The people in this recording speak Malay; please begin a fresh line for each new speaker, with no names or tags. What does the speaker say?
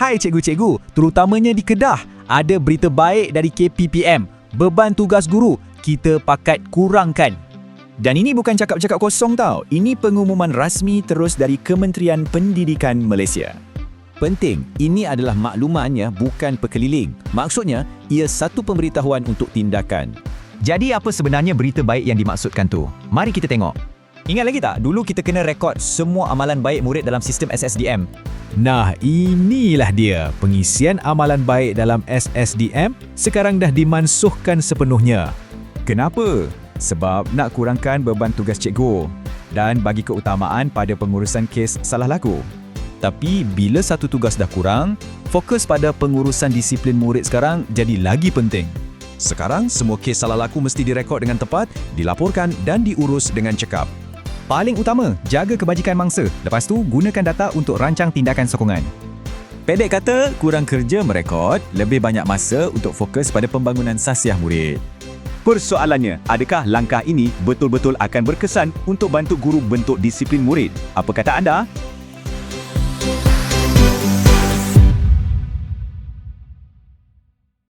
Hai cikgu-cikgu, terutamanya di Kedah, ada berita baik dari KPPM. Beban tugas guru kita pakat kurangkan.
Dan ini bukan cakap-cakap kosong tau. Ini pengumuman rasmi terus dari Kementerian Pendidikan Malaysia.
Penting, ini adalah maklumannya bukan perkeliling. Maksudnya, ia satu pemberitahuan untuk tindakan.
Jadi apa sebenarnya berita baik yang dimaksudkan tu? Mari kita tengok.
Ingat lagi tak? Dulu kita kena rekod semua amalan baik murid dalam sistem SSDM.
Nah, inilah dia. Pengisian amalan baik dalam SSDM sekarang dah dimansuhkan sepenuhnya. Kenapa? Sebab nak kurangkan beban tugas cikgu dan bagi keutamaan pada pengurusan kes salah laku. Tapi bila satu tugas dah kurang, fokus pada pengurusan disiplin murid sekarang jadi lagi penting. Sekarang, semua kes salah laku mesti direkod dengan tepat, dilaporkan dan diurus dengan cekap.
Paling utama, jaga kebajikan mangsa. Lepas tu, gunakan data untuk rancang tindakan sokongan.
Pendek kata, kurang kerja merekod, lebih banyak masa untuk fokus pada pembangunan sasiah murid. Persoalannya, adakah langkah ini betul-betul akan berkesan untuk bantu guru bentuk disiplin murid? Apa kata anda?